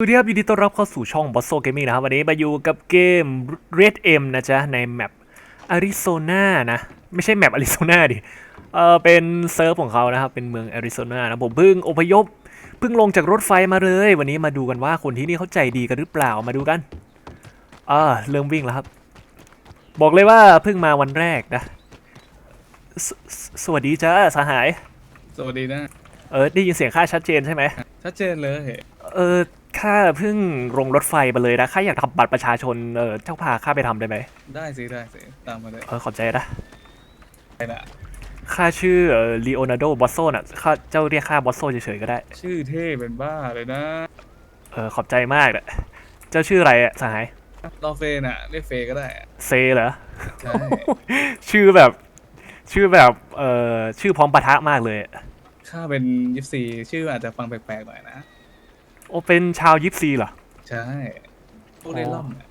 สวัสดีครับยินดีต้อนรับเข้าสู่ช่อง b o s s o Gaming นะครับ วันนี้มาอยู่กับเกม Red M นะจ๊ะ ในแมปอาริโซนานะ ไม่ใช่แมปอาริโซนาดิ เออเป็นเซิร์ฟของเขานะครับ เป็นเมืองอาริโซนานะผมเพิ่งอพยพเพิ่งลงจากรถไฟมาเลย วันนี้มาดูกันว่าคนที่นี่เขาใจดีกันหรือเปล่ามาดูกันอ่าเริ่มวิ่งแล้วครับ บอกเลยว่าเพิ่งมาวันแรกนะสสสวัสดีจ้าสหาย สวัสดีนะ เออได้ยินเสียงข้าชัดเจนใช่ไหมชัดเจนเลย เออ ข้าเพิ่งลงรถไฟมาเลยนะข้าอยากทำบัตรประชาชนเออเจ้าพาข้าไปทำได้ไหมได้สิได้สิตามมาเลยเออขอบใจนะไปละข้าชื่อเอ่อลีโอนาร์โดบอสโซน่ะข้าเจ้าเรียกข้าบอสโซเฉยๆก็ได้ ชื่อเท่เป็นบ้าเลยนะ เออขอบใจมากนะเจ้าชื่ออะไรอะสหายรอเฟนอะเรียกเฟก็ได้อะเซเหรอใช่ชื่อแบบ ชื่อแบบเอ่อชื่อพร้อมปะทะมากเลยอะข้าเป็นยิปซีชื่ออาจจะฟังแปลกๆหน่อยนะ โอเป็นชาวยิปซีเหรอ ใช่พวกเล่นล่อนอะ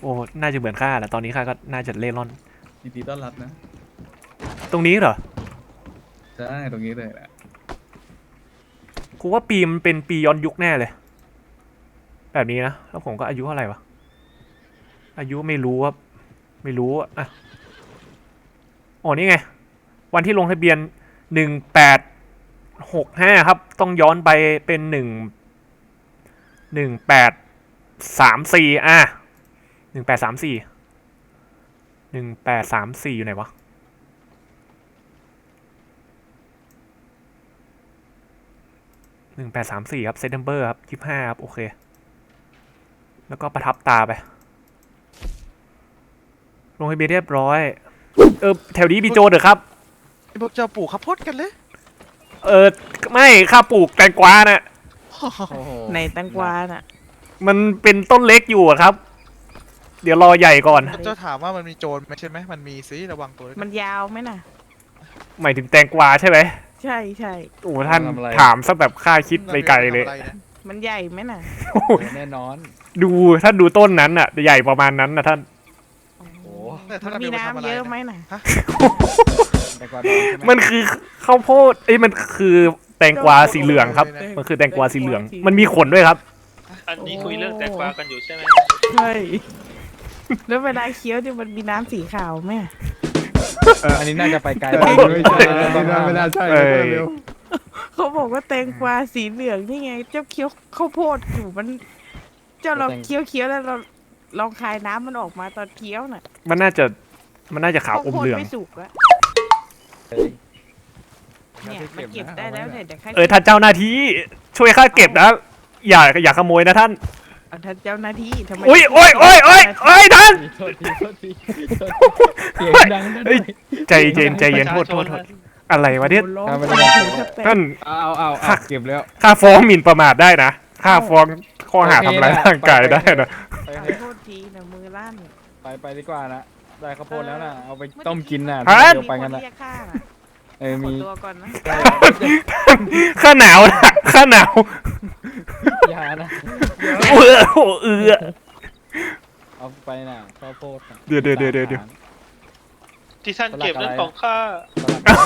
โอ้ น่าจะเหมือนข้าแหละตอนนี้ข้าก็น่าจะเล่ร่อน ยินดีต้อนรับนะ ตรงนี้เหรอ ใช่ตรงนี้เลยนะกูว่าปีมันเป็นปีย้อนยุคแน่เลย แบบนี้นะ แล้วผมก็อายุเท่าไหร่วะ อายุไม่รู้ว่าไม่รู้อะอะอ๋อนี่ไง วันที่ลงทะเบียนหนึ่งแปดหกห้าครับ ต้องย้อนไปเป็นหนึ่ง หนึ่งแปดสามสี่อะหนึ่งแปดสามสี่หนึ่งแปดสามสี่อยู่ไหนวะหนึ่งแปดสามสี่ครับเซตเทมเบอร์ครับยี่ห้าครับ โอเค แล้วก็ประทับตาไป ลงทะเบียนเรียบร้อย เออ แถวนี้มีโจรเหรอครับไอ้พวกเจ้าปลูกข้าวโพดกันเลย เออ ไม่ข้าปลูกแตงกวาน่ะ ในแตังกวาน่ะ มันเป็นต้นเล็กอยู่อะครับ เดี๋ยวรอใหญ่ก่อน เจ้าถามว่ามันมีโจรไหมใช่ไหมมันมีสิระวังตัวด้วยมันะนยาวไหมน่ะ หมายถึงแตงกวาใช่ไหมใช่ใช่โอ้ท่านถามซะแบบข้าคิดไปไกลเลย ทำอะไรนะมันใหญ่ไหมน่ะแน่นอน ดูท่านดูต้นนั้นอะใหญ่ประมาณนั้นนะท่าน โอ้โหแต่ถ้ามันเรามีไปทำอะไรน้ำเยอะไหมนะน่ะ แต่กว่าดอนใช่ไหมมันคือข้าวโพดเอ้ยมันคือ แตงกวาสีเหลืองครับ มันคือแตงกวาสีเหลือง มันมีขนด้วยครับ อันนี้คุยเรื่องแตงกวากันอยู่ใช่ไหมใช่แล้วเวลาเคี้ยวเนี่ยมันมีน้ำสีขาวไหมเอออันนี้น่าจะไปไกลไม่ใช่ไม่น่าใช่เอ้ยเร็วเขาบอกว่าแตงกวาสีเหลืองนี่ไง เจ้าเคี้ยวข้าวโพดอยู่มัน เจ้าลองเคี้ยวเคี้ยวแล้วเราลองคายน้ำมันออกมาตอนเคี้ยวน่ะมันน่าจะ มันน่าจะขาวข้าวอมโพดเหลืองไม่สุกอะ เนี่ยมันเก็บได้แล้วเนี่ยเดี๋ยวข้าเออท่านเจ้าหน้าที่ช่วยข้าเก็บนะ อย่าอย่าขโมยนะท่าน เอาท่านเจ้าหน้าที่ทำไมอุ้ยโอ้ยโอ้ยโอ้ยโอ้ยท่าน โทษทีโทษทีเสียงดังนะเฮ้ยใจเย็นใจเย็นโทษโทษโทษอะไรวะเนี่ยโอ้ร้องทำไมไปถึงสเปนท่านเอาเอาเอาเก็บแล้วข้าฟ้องหมิ่นประมาทได้นะข้าฟ้องข้อหาทำร้ายร่างกายได้นะไปขอโทษทีนะมือลั่นไปไปดีกว่านะได้ข้าวโพดแล้วนะเอาไปต้มกินน่ะฮะ เดี๋ยวไปกันมีนะคเรียกข้าน่ะ เออขอมีตัวก่อนนะข้าหนาวนะข้าหนาวยานะเออโอ้เออเอาไปน่ะข้าวโพดน่ะเดี๋ยวเดี๋ยวเดี๋ยวเดี๋ยวเดี๋ยว ที่ท่านเก็บเรื่องของข้าเอ้า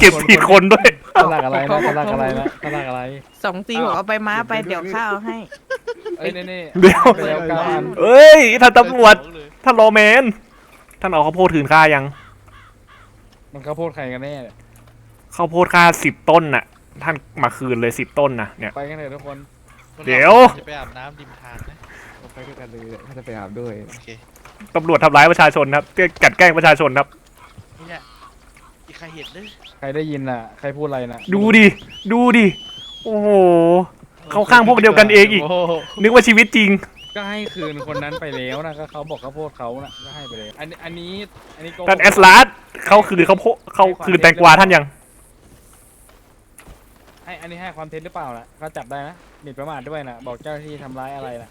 เก็บผิดคนด้วย สลักอะไรนะสลักอะไรนะสลักอะไรสองตีบอกเอาไปม้าไปเดี๋ยวข้าเอาให้ เอ้ยนี่นี่เดี๋ยวไปแล้วกันเอ้ยท่านตำรวจท่านรอแมนท่านเอาข้าวโพดคืนข้ายังมันข้าวโพดใครกันแน่เนี่ย ข้าวโพดค่าสิบต้นน่ะ ท่านมาคืนเลยสิบต้นนะเนี่ย ไปกันเถอะทุกคนๆเดี๋ยว จะไปอาบน้ำริมทางนะไปด้วยกันเลยถ้าจะไปอาบด้วยโอเคตำรวจทำร้ายประชาชนครับกลันแกล้งประชาชนครับ นี่แหละอีกใครเห็นเลยใครได้ยินน่ะ ใครพูดอะไรน่ะดูดิดูดิโอ้โห เข้าข้างพวกเดียวกันเองอีก โโหนึกว่าชีวิตจริง ก็ให้คืนคนนั้นไปแล้วนะก็เขาบอกข้าวโพดเขาน่ะก็ให้ไปเลยอันนี้อันนี้อันนี้โกหกท่านแอสลาสเขาคืนเขาโพเขาคืนแตงกวาท่านยัง ให้อันนี้ให้ความเท็จหรือเปล่าล่ะเขาจับได้นะหมิ่นประมาทด้วยนะบอกเจ้าหน้าที่ทำร้ายอะไรนะ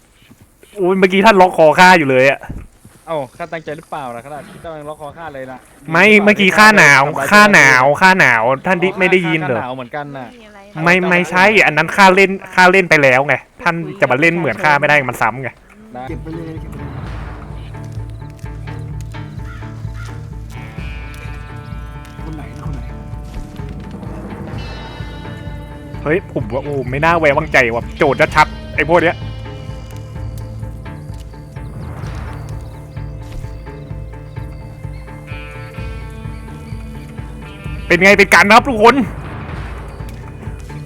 โอ้ยเมื่อกี้ท่านล็อกคอข้าอยู่เลยอะเอ้าข้าตั้งใจหรือเปล่าล่ะขนาดที่เจ้ายังล็อกคอข้าเลยนะไม่เมื่อกี้ข้าหนาวข้าหนาวข้าหนาวท่านที่ไม่ได้ยินเหรอข้าหนาวเหมือนกันน่ะมีอะไรไม่ไม่ใช่อันนั้นข้าเล่นข้าเล่นไปแล้วไงท่านจะมาเล่นเหมือนข้าไม่ได้มันซ้ำไงนะเเฮ้ยผมว่าโอ้ไม่น่าไว้วางใจว่ะโจดชัดไอ้พวกเนี้ยเป็นไงเป็นการครับทุกคน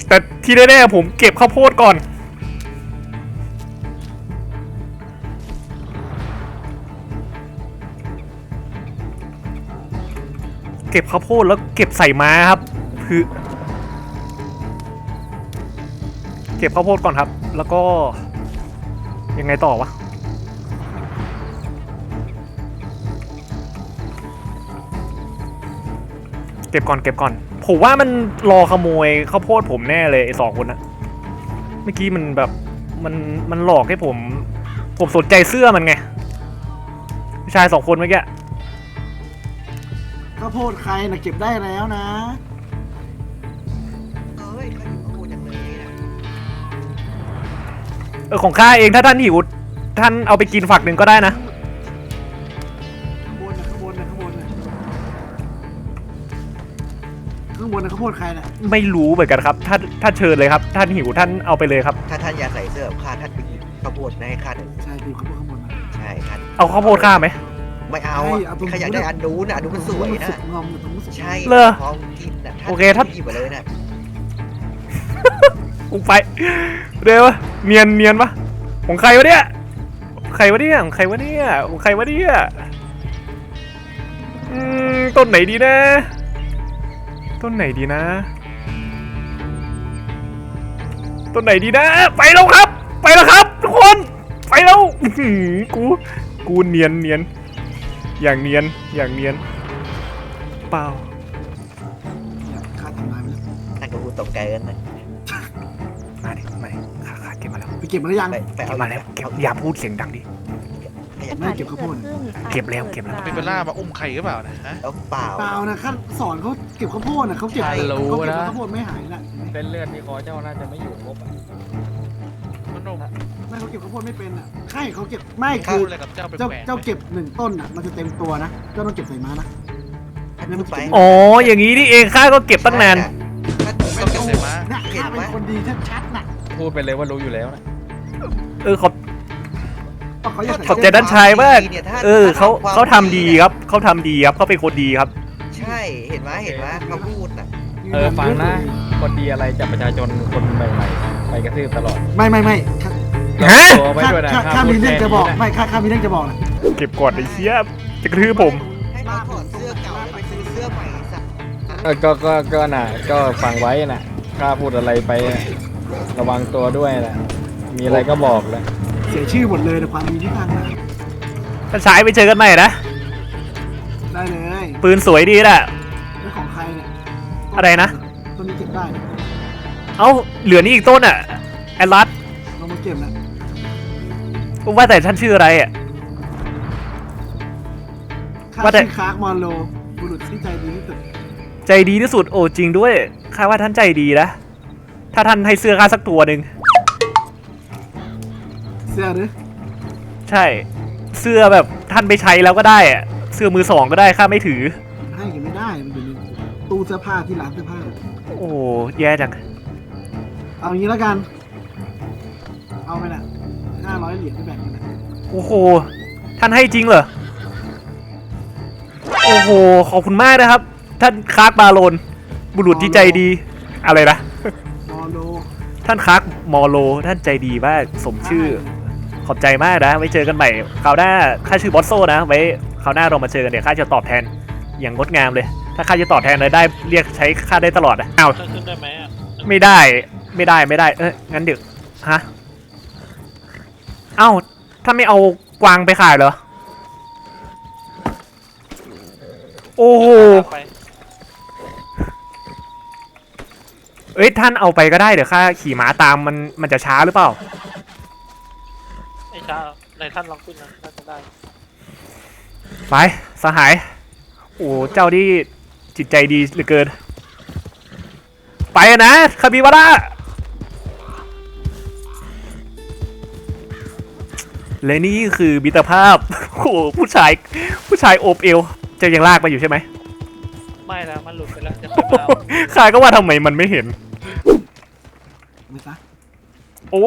แต่ที่แน่ๆผมเก็บข้าวโพดก่อน เก็บข้าวโพดแล้วเก็บใส่มาครับ คือ เก็บข้าวโพดก่อนครับ แล้วก็ยังไงต่อวะเก็บก่อนเก็บก่อน ผมว่ามันรอขโมยข้าวโพดผมแน่เลยไอ้สองคนนะเมื่อกี้มันแบบมันมันหลอกให้ผม ผมสนใจเสื้อมันไงผู้ชายสองคนเมื่อกี้ข้าวโพดใครนะเก็บได้แล้วนะ เออของข้าเองถ้าท่านหิวท่านเอาไปกินฝักหนึ่งก็ได้นะ ข้างบนนะข้างบนนะข้างบนนะข้างบนนะข้าวโพดใครนะไม่รู้เหมือนกันครับถ้าถ้าเชิญเลยครับ ท่านหิวท่านเอาไปเลยครับ ถ้าท่านอยากใส่เสื้อแบบข้าท่านไปหยิบข้าวโพดมาให้ข้าหน่อยใช่ดูข้าวโพดข้างบนนะ ใช่ท่านเอาข้าวโพดข้าไหม ไม่เอาใช่อะเอาตรง ข้าอยากได้อันนู้นนะอันนู้นมันสวยนะ งอมอยู่ตรงนู้นสุกใช่เหรอทองกินนะท่านโอเคถ้าหยิบมาเลยนะ กูไปเดี๋ยววะเนียนเนียนปะของใครวะเนี่ยใครวะเนี่ยของใครวะเนี่ยของใครวะเนี่ยอืมต้นไหนดีนะ ต้นไหนดีนะ ต้นไหนดีนะ ไปแล้วครับ ไปแล้วครับ ทุกคนไปแล้วกูกูเนียนเนียนอย่างเนียนอย่างเนียน เปล่าข้าทำลายไปแล้วท่าก็พูดตรงใจกันนะม เก็บมาแล้วไปเก็บมาหรือยังไปไปเก็เอาบมาแล้วเก็บอย่าพูดเสียงดังดิไม่เก็บข้าวโพดเก็บแล้วเก็บแล้วมีเบลล่ามาอุ้มไข่หรือเปล่านะฮะเอาเปล่า เปล่านะข้าสอนเขาเก็บข้าวโพดนะเขาเก็บใช่รู้เขาเก็บนะ ข้าวโพดไม่หายนะเส้นเลือดที่คอเจ้าน่าจะไม่อยู่ครบอะมันนมไม่เขาเก็บข้าวโพดไม่เป็นอะใช่เขาเก็บไม่ข้าคืออะไรกับเจ้าเป็นเจ้าแหวนเจ้าเก็บหนึ่งต้นอะมันจะเต็มตัวนะเจ้าต้องเก็บใส่ม้านะท่านพูดไป อ๋อ อย่างนี้นี่เองข้าก็เก็บตั้งนานท่านต้องเก็บใส่ม้าเนี่ยข้าเป็นคนดีชัดๆน่ะพูดไปเลยว่ารู้อยู่แล้วนะ เออขอบเพราะเขาอยากขอบใส่ใจด้านชายมากนี่ยท่นเออเขาควมเขาทำดีครับเขาทำดีครับเขาเป็นคนดีครับ ใช่เห็นไหมเห็นไหมเขาพูดน่ะเออฟังนะ คนดีอะไรจากประชาชนคนใหม่ๆไปกระทืบตลอดไม่ไม่ไม่ข้าฮะ ตัวไว้ข้าด้วยนะข้าห้ข้าพูมีดเรื่องแค่จะบอกนี้นะไม่ข้าข้ามีเรื่องจะบอกนะเก็บก่อนไอ้เชี่ยจะกระทืบผม ให้เขาถอดเสื้อเก่าแล้วไปซื้อเสื้อใหม่สักเออก็ก็ก็น่ะ ก็ฟังไว้น่ะข้าพูดอะไรไปน่ะระวังตัวด้วยน่ะ มีอะไรก็บอกเลยเสียชื่อหมดเลยในความดีที่ทางนะถ้าใช้ไปเจอกันใหม่นะ ได้เลยปืนสวยดีน่ะเรื่องของใครเนี่ยอะไรนะ ต้นนี้เก็บได้เอ้า เหลือนี่อีกต้นอะ แอดลัสเรามาเก็บนะว่าแต่ท่านชื่ออะไรอะ ข้าว่าแต่ ชื่อคาร์กมอนโลบุรุษที่ใจดีที่สุดใจดีที่สุดโอ้จริงด้วยข้าว่าท่านใจดีนะ ถ้าท่านให้เสื้อข้าสักตัวหนึ่งเสื้อหรือใช่ เสื้อแบบท่านไปใช้แล้วก็ได้อะเสื้อมือสองก็ได้ข้าไม่ถือ ให้กันไม่ได้มันอยู่ในตู้เสื้อผ้าที่ร้านเสื้อผ้า โอ้แย่จังเอางี้แล้วกัน เอาไปนะห้าร้อยเหรียญไปแบ่งกันนะโอ้โหท่านให้จริงเหรอโอ้โหขอบคุณมากนะครับ ท่านคาร์กบาโลน บุรุษที่ใจดี อะไรนะมอโลท่านคาร์กมอโล ท่านใจดีมากสมชื่อ ขอบใจมากนะ ไว้เจอกันใหม่คราวหน้าข้าชื่อบอสโซนะ ไว้คราวหน้าเรามาเจอกันเดี๋ยวข้าจะตอบแทนอย่างงดงามเลย ถ้าข้าจะตอบแทนอะไรได้เรียกใช้ข้าได้ตลอดอะอ้าวขึ้นขึ้นได้ไหมอะไม่ได้ไม่ได้ไม่ได้เอ้ยงั้นเดี๋ยวฮะเอ้าถ้าไม่เอากวางไปขายเหรอ โอ้โหไปเอ้ยท่านเอาไปก็ได้เดี๋ยวข้าขี่ม้าตามมันมันจะช้าหรือเปล่าไม่ ช้าในท่านลองขึ้นนะน่าจะได้ไปสหาย โอ้เจ้าที่จิตใจดีเหลือเกิน ไปนะคาบิวาร่าและนี่คือมิตรภาพ โอ้โหผู้ชายผู้ชายโอบเอวเจ้ายังลากมาอยู่ใช่ไหมไม่แล้วมันหลุดไปแล้วจะค่อยมาเอาข้าก็ว่าทำไมมันไม่เห็น ไม่ซะโอ้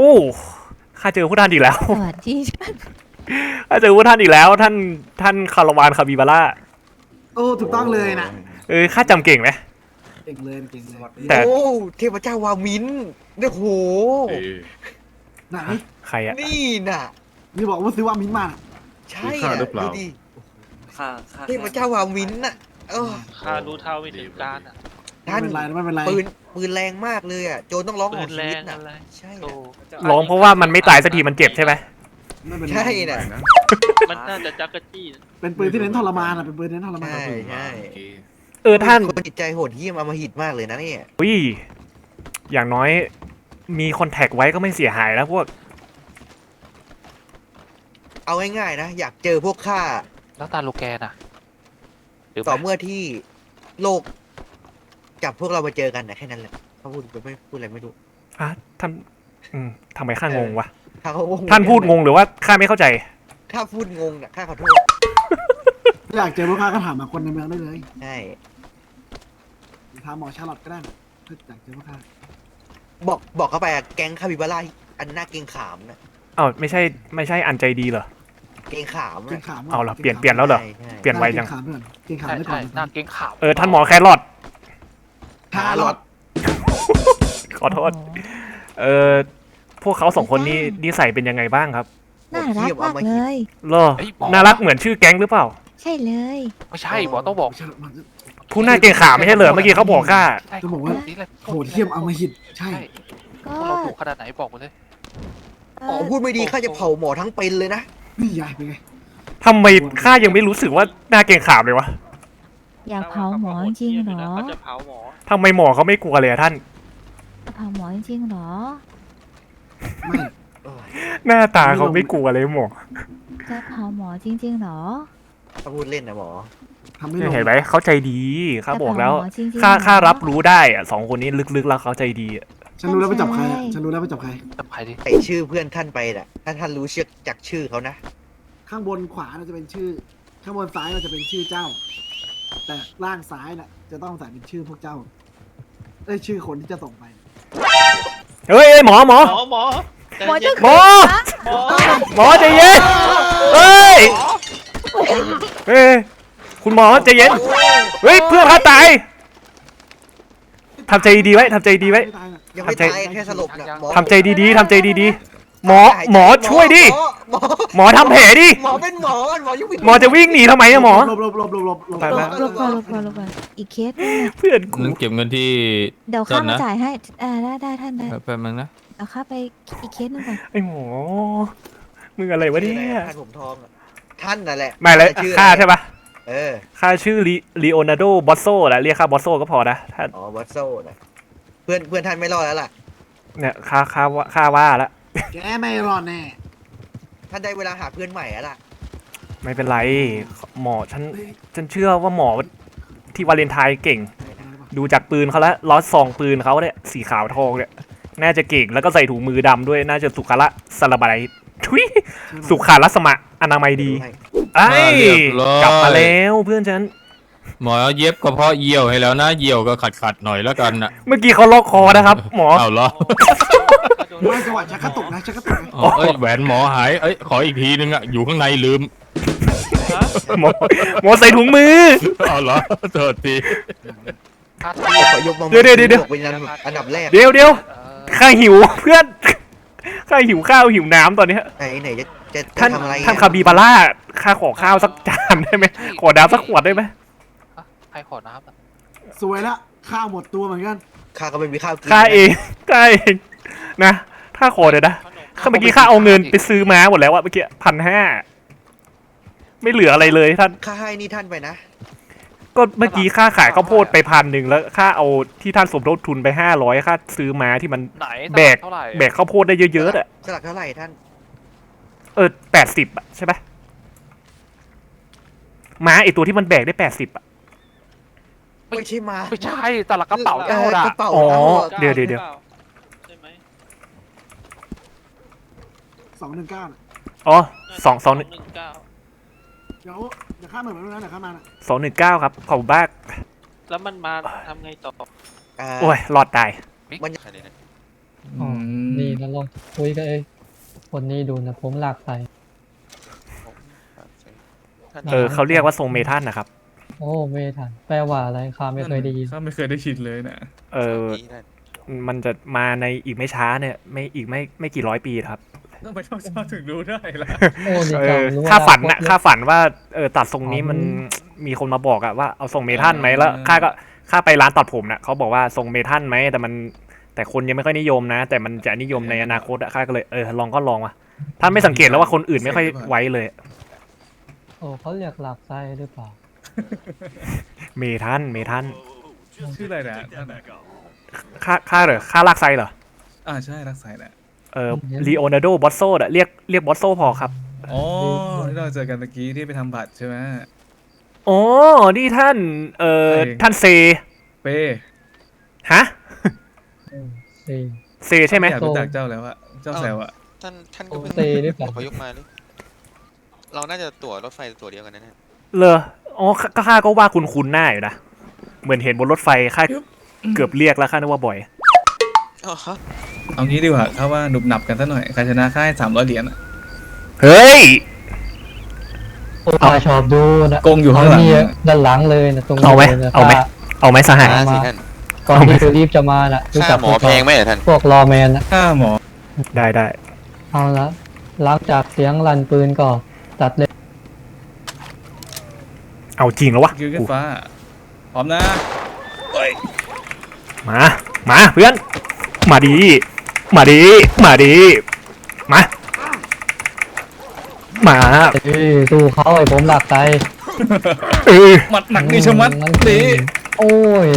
ข้าเจอผู้ท่านอีกแล้วสวัสดีท่านข้าเจอผู้ท่านอีกแล้ว ท่านท่านคาราวานคาบิบาร่าโอ้ถูกต้องเลยนะเออข้าจำเก่งไหมก่งเลยเก่งเลยแต่โอ้เทพเจ้าวามินโอ้โหไหนใครอะนี่น่ะนี่บอกว่าซื้อว่ามิ้นท์มาใช่มีค่าหรือเปล่าดูดิเทพเจ้าวามินน่ะเออข้ารู้เท่าไม่ถึงการอะ ไม่เป็นไรไม่เป็นไรปืนปืนแรงมากเลยอะโจรต้องร้องปืขอนชีแรวิตงน่ะอะไรใช่โตน่ะร้องเพราะว่ามันไม่ตายสักทีมันเจ็บใช่ไหมไม่เป็นไรใช่น่ะ มันน่าจะจักรจี้นะเป็นปืนที่เน้นทรมานอะเป็นปืนเน้นทรมานใช่ใช่ เออท่านคนจิตใจโหดเหี้ยมอำมหิตมากเลยนะเนี่ยอุ้ยอย่างน้อยมีคอนแทคไว้ก็ไม่เสียหายแล้วพวกเอาง่ายๆนะอยากเจอพวกข้าแล้วตาโลแกนอะหรือต่อไม่เมื่อที่โลก จับพวกเรามาเจอกันนะแค่นั้นแหละเขาพูดไม่พูดอะไรไม่รู้อะท่านอืมทำไมข้างงวะ ถ้าเขางท่านพูดงงหรือว่าข้าไม่เข้าใจ ถ้าพูดงงน่ะข้าขอโทษอยากเจอพวกข้าก็ถามมาคนในเมืองได้เลยใช่ถามหมอชาลอตก็ได้ถ้าอยากเจอพวกข้าบอกบอกเข้าไปอะแก๊งคาบิบาร่าอันน่าเกรงขามนะอ้าวไม่ใช่ไม่ใช่อันใจดีเหรอ เกรงขามเก่งนะขามเอาเหรอเปลี่ยนเปลี่ยนแล้วเหรอ ใช่ใช่เปลี่ยนไวจัง เก่งขามด้วยเก่งขามใช่ไว้ก่อใช่นหน้าเก่งขาวเออท่านหมอแครอท ชาลอตขอโทษ เออพวกเขาสองคนนี้นิสัยเป็นยังไงบ้างครับน่ารักมากเลย เหรอน่ารักเหมือนชื่อแก๊งหรือเปล่า ใช่เลย ไม่ใช่หมอต้องบอกชาลอตมัน ผู้หน้าเก่งขาไม่ใช่เหรอเมื่อกี้เขาบอกข้า ใช่จะบอกว่านี่แหละโหดเหี้ยมเอามาหิดใช่ ใช่ก็พวกเราถูกขนาดไหนบอกมาเลย เออ๋ออพูดไม่ดีข้าจะเผาหมอทั้งเป็นเลยนะ นี่ยายเป็นไงทำไมข้ายังไม่รู้สึกว่าหน้าเก่งขามเลยวะ อยากเผาหมอจริงๆเหรอ เขาจะเผาหมอทำไมหมอเขาไม่กลัวเลยอะท่าน เผาหมอจริงๆเหรอ ไม่หน้าตาเขาไม่กลัวเลยหมอจะเผาหมอจริงๆเหรอถ้าพูดเล่นนะหมอ ทำไม่ลงเห็นไหมเขาใจดีเขาบอกแล้ว จะเผาหมอจริงๆข้าเหรอข้ารับรู้ได้อะสองคนนี้ลึกๆแล้วเขาใจดีอะฉันรู้แล้วไปจับใครอะฉันรู้แล้วไปจับใคร จับใครดิ ใส่ชื่อเพื่อนท่านไปน่ะ ถ้าท่านรู้เชือกจากชื่อเขานะ ข้างบนขวาน่ะจะเป็นชื่อ ข้างบนซ้ายเราจะเป็นชื่อเจ้า แต่ล่างซ้ายน่ะ จะต้องใส่เป็นชื่อพวกเจ้าเอ้ยชื่อคนที่จะส่งไป เฮ้ยเอ้ยหมอหมอหมอหมอหมอจะหมอหมอหมอใจเย็นเฮ้ยเฮ้ยคุณหมอใจเย็นเฮ้ยเพื่อนข้าตายทำใจดีๆไว้ทำใจดีไว้ม่ตายน่ะยังไม่ทำใจตายแค่สลบนะหมอทำใจดีๆทำใจดีๆ หมอหมอช่วยดิ หมอหมอทำแผลดิ หมอเป็นหมอหมอยังวิ่งหมอจะวิ่งหนีทำไมอะหมอ หลบหลบหลบหลบหลบหลบไปลไปบลบก่อนลบก่อนลบก่อนอีกเคสนึงอะเพื่อนกูนั้นเก็บเงินที่ เดี๋ยวจข้าดมานะ จ่ายให้อ่าได้ได้ท่านได้แป๊บนึงนะเดี๋ยวข้าไปอีกเคสนึงก่อนไอ้หมอมึงอะไรวะเนี่ยท่านผมทองอะท่านน่ะแหละไม่เลยชื่อค่าอะไรใช่ปะเออค่าชื่อลีโอนาร์โดบอสโซแหละเรียกค่าบอสโซก็พอนะถ้าอ๋อวัตโซ่นะเพื่อนเพื่อนท่านไม่รอดแล้วล่ะเนี่ยค่าค่าว่าค่าว่าละ แกไม่รอดแน่ ท่านได้เวลาหาเพื่อนใหม่แล้วล่ะ ไม่เป็นไร หมอฉันฉันเชื่อว่าหมอที่วาเลนไทน์เก่ง ดูจากปืนเขาแล้วล้อซองปืนเขาเนี่ยสีขาวทองเนี่ยน่าจะเก่งแล้วก็ใส่ถุงมือดำด้วยน่าจะสุขละสลบายทุยสุขารัสมะอนามัยดีให้ไอ้ยเรียบร้อย กลับมาแล้วเพื่อนฉัน หมอเย็บกระเพาะเยี่ยวให้แล้วนะเยี่ยวก็ขัดขัดๆหน่อยแล้วกันนะเมื่อกี้เขาล็อกคอนะครับ หมอ เอาเหรอ ไม่จังหวะชักกระตุกนะชักกระตุกนะอ๋อเอ้ยแหวนหมอหาย เอ้ยขออีกทีนึงอะอยู่ข้างในลืมหมอหมอใส่ถุงมือ เอาเหรอโทษทีขอยกมาเดี๋ยวเดี๋ยวเดี๋ยว เป็นอันดับแรก เดี๋ยวเดี๋ยวข้าหิวเพื่อนข้าหิวข้าวหิวน้ำตอนเนี้ยไหนไหนจะจะจะท่านทำอะไรท่านคาบีบาร่าข้าขอข้าวสักจานได้ไหมขอน้ำสักขวดได้ไหมใครขอน้ำอะสวยละข้าวหมดตัวเหมือนกัน ข้าก็ไม่มีข้าวกินข้าเองข้าเอง นะข้าขอเดี๋ยวนะขนมข้าเมื่อกี้ข้าเอาเงินไปซื้อม้าหมดแล้วอะเมื่อกี้พันห้าไม่เหลืออะไรเลยท่านข้าให้นี่ท่านไปนะ ก็เมื่อกี้ค่าขายข้าวโพดไปพันหนึ่งแล้วค่าเอาที่ท่านสมทบทุนไปห้าร้อยค่าซื้อม้าที่มันไหนแบกเท่าไหร่แบกข้าวโพดได้เยอะๆอะสลักเท่าไหร่ท่านเออแปดสิบอะใช่ปะม้าไอตัวที่มันแบกได้แปดสิบอะไม่ใช่มาไม่ใช่ตลักกระเป๋าเอเจ้าอด่ะกระเป๋าอ๋อเอาอะเดี๋ยวเดี๋ยวเดี๋ยว ใช่ไหม สองหนึ่งเก้าน่ะอ๋อสองสองหนึ่งเก้าเดี๋ยวเดี๋ยวข้าเหมือนมันนู้นนะเดี๋ยวข้ามาน่ะสองหนึ่งเก้าครับขอบคุณมากแล้วมันมาทำไงต่อ อ่า โอ้ยรอดตายมันใครเนี่ยอืม นี่แล้วลองคุยกับไอ้คนนี้ดูนะผมหลากใส่เออเขาเรียกว่าทรงเมทัลนะครับ โอ้ไม่ทันแปลว่าอะไรข้าไม่เคยได้ยินข้าไม่เคยได้ยินเลยนะเออ มันจะมาในอีกไม่ช้าเนี่ย ไม่อีกไม่ไม่กี่ร้อยปีครับ ต้องไปท่องเช้าถึงรู้ได้ละโอ้นี่เอเจ้าอรู้ข้าฝันอนะคตเลยข้าฝันว่าเออตัดทรงนี้มันมีคนมาบอกอะว่าเอาทรงเมทัลไหมแล้วข้าก็ข้าไปร้านตัดผมนะเขาบอกว่าทรงเมทัลไหมแต่มันแต่คนยังไม่ค่อยนิยมนะ แต่มันจะนิยมในอนาคตอะข้าก็เลยเออลองก็ลองว่ะถ้าไม่สังเกตแล้วว่าคนอื่นไม่ค่อยไว้เลย โอ้เขาเรียกหลักไส้หรือเปล่าเมทัลเมทัลชื่ออะไรนะท่านน่ะค่าค่าเหรอค่าลากไซเหรออ่าใช่รักสายแหละ เออลีโอนาร์โดบอสโซอะเรียกเรียกบอสโซพอครับอ๋อที่เราเจอกันเมื่อกี้ที่ไปทำบัตรใช่ไหมอ๋อนี่ท่าน เอ่อเองท่านเซ เป้ฮะสี่เซใช่ไหมอยากรู้จักเจ้าแล้วอะเจ้าแซวอะท่านท่านก็โอ้เพิ่งเซหรือเปล่าอพยพมาหรือเราน่าจะตั๋วรถไฟตั๋วเดียวกันนะเนี่ยเลออ๋อข้าก็ข้าก็ว่าคุณคุณหน้าอยู่นะ เหมือนเห็นบนรถไฟข้าเกือบเรียกแล้วข้านึกว่าบ่อย อ๋อฮะเอางี้ดีกว่าข้าว่าหนุบหนับกันซะหน่อยใครชนะค่ายสามร้อยเหรียญอะเฮ้ย โอ้ข้าชอบดูนะโกงอยู่ข้างหลังเนี่ด้านหลังเลยนะตรงนี้เอาไหมลยนะเอาไหมข้เอาไหมสหายอ่าสิท่านก่อนที่จะรีบจะมาน่ะรู้ค่าจักหมอแพงไหมเหรอท่าน พวกรอแมนนะค่าหมอได้ได้เอาละหลังจากเสียงลั่นปืนก็ตัดเลยเอาจริงแล้ววะคิวขึ้กูนฟ้าพร้อมนะเอ้ยมา มาเพื่อน มาดี มาดี มาดี มา มา เอ้ยสู้เขาไอ้ผมหลักใจเออ หมัดหนักนี่ชะมัดนั่นดีโอ้ย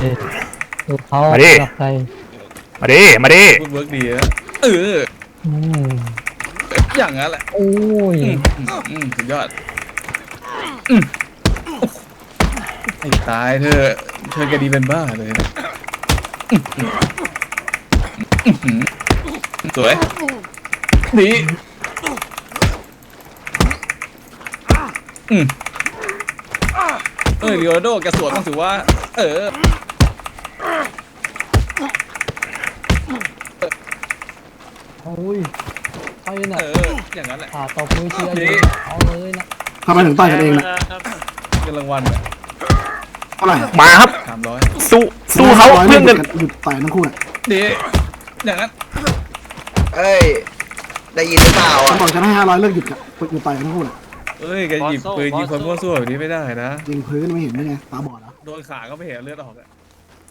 สู้เขามาดิ หลักใจมาดีมาดีพูดเวิร์กดีนะเออ อืมอย่างนั้นแหละโอ้ยอืมอืมอืมสุดยอดอืมไอ้ตายเธอ เธอแกดีเป็นบ้าเลยนะอืมอืมอืม สวยดีอืมเออลีโอนาร์โดแกสวนต้องถือว่า เออโอ้ยไปนะเอออย่างนั้นแหละขาตบมือเชียร์ดีอยู่เอาเลยนะทำไมถึงต่อยกันเองนะเงินรางวัลเท่าไหร่มาครับสามร้อยสู้สู้เขาร้ยเพื่อเงินหยุดต่อยทั้งคู่น่ะดี อย่างนั้นเอ้ย ได้ยินหรือเปล่าฉัอะนบอกฉันให้ห้าร้อยเลิกหยุดกับหยุดต่อยกันทั้งคู่น่ะเอ้ยแกหยิบปืนยิงคนมั่วซั่วแบบนี้ไม่ได้นะ ยิงพื้นไม่เห็นได้ไงตาบอดเหรอโดนขาก็ไม่เห็นเลือดออกอะ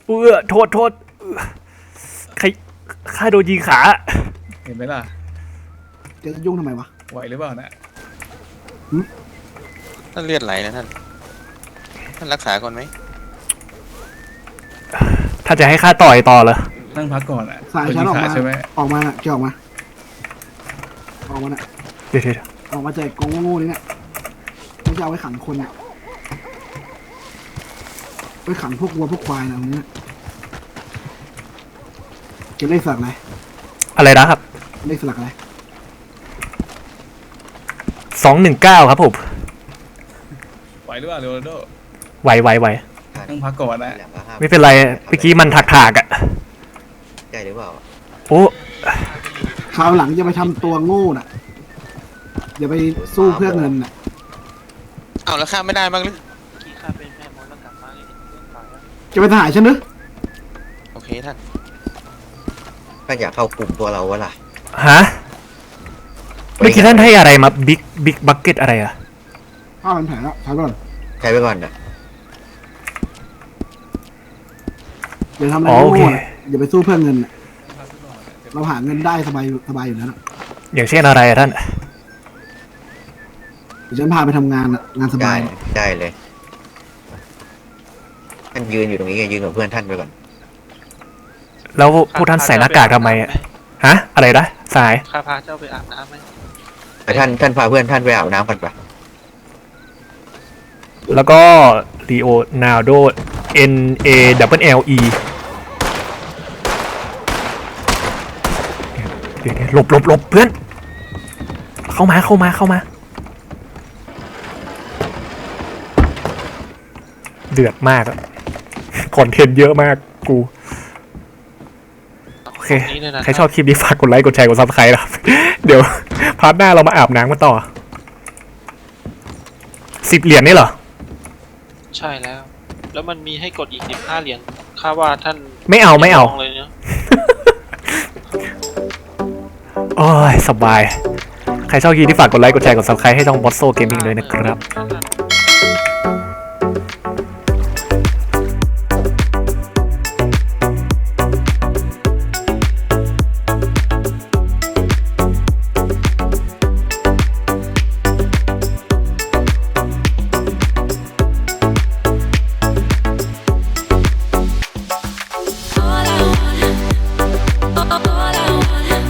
เออโทษโทษเออใครข้าโดนยิงขาเห็นไหมล่ะ จะยุ่งทำไมวะ ไหวหรือเปล่านะ ท่านเลือดไหลนะท่าน ท่านรักษาก่อนไหม ถ้าจะให้ข้าต่อยต่อเลย นั่งพักก่อนอะสายฉันออกขามาใช่ไหมออกมาน่ะแกออกมา ออกมาน่ะเดี๋ยวเดี๋ยวเดี๋ยวออกมาจากกรงโง่ๆนี่เนี่ยไม่จะเอาไว้ขังคนน่ะไว้ขังพวกวัวพวกควายนะตรงนี้น่ะเก็บเลขสลักอะไรอะไรนะครับเลขสลักอะไรสองหนึ่งเก้าครับผมไหวหรือเปล่าเลโอนาร์โดไหวไหวไหวนั่งพักก่อนนะหลังละห้าไม่เป็นไรเมื่อกี้มันถักถากๆอะใช่ หรือเปล่าโอ้คราวหลังจะไปทำตัวโง่น่ะ อย่าไปสู้เพื่อเงินน่ะ เอาแล้วข้ามไม่ได้บ้างหรือขี่ข้าเป็นแม่มดแล้วกลับมาเลยเรื่องขายแล้วจะไปนทหารฉันหรือโอเคท่านท่านอยากเข้ากลุ่มตัวเราวะล่ะฮะเมื่อกี้ท่านให้อะไรมาบิ๊กบิ๊กบักเก็ตอะไรอะอ้าวมันแผลแล้วใช้ก่อนใช้ไปก่อนนะอย่าทำอะไรอ๋อโอเค โง่น่ะ อย่าไปสู้เพื่อเงินน่ะเราหาเงินได้สบายอยู่สบายอยู่แล้วน่ะอย่างเช่นอะไรอะท่าน เดี๋ยวฉันพาไปทำงานน่ะงานสได้บายได้เลย ท่านยืนอยู่ตรงนี้ไงยืนกับเพื่อนท่านไปก่อน แล้วพวกท่านใส่หน้ากากทำไมอะฮะ อะไรนะสาย ข้าพาเจ้าไปอาบน้ำไหมแต่ท่านท่านพาเพื่อนท่านไปอาบน้ำกันปะแล้วก็ Leonardo N A W L E เดี๋ยวเดี๋ยวหลบหลบหลบเพื่อน เข้ามาเข้ามาเข้ามา เดือดมากอะคอนเทนต์เยอะมากกู โอเคนี่เนี่ยนะใครชอบคลิปนี้ฝากกดไลค์ กดแชร์ กดซับสไครต์นะครับ เดี๋ยว พาร์ทหน้าเรามาอาบน้ำกันต่อสิบเหรียญนี่เหรอ ใช่แล้ว แล้วมันมีให้กดอีกสิบห้าเหรียญค่าว่าท่านไม่เอาไม่เอาลงเลยเนาะ ยสบาย ใครชอบคลิปที่ฝากกดไลค์ กดแชร์ กดซับสไครต์ให้ช่องบอสโซเกมมิ่งเลยนะครับ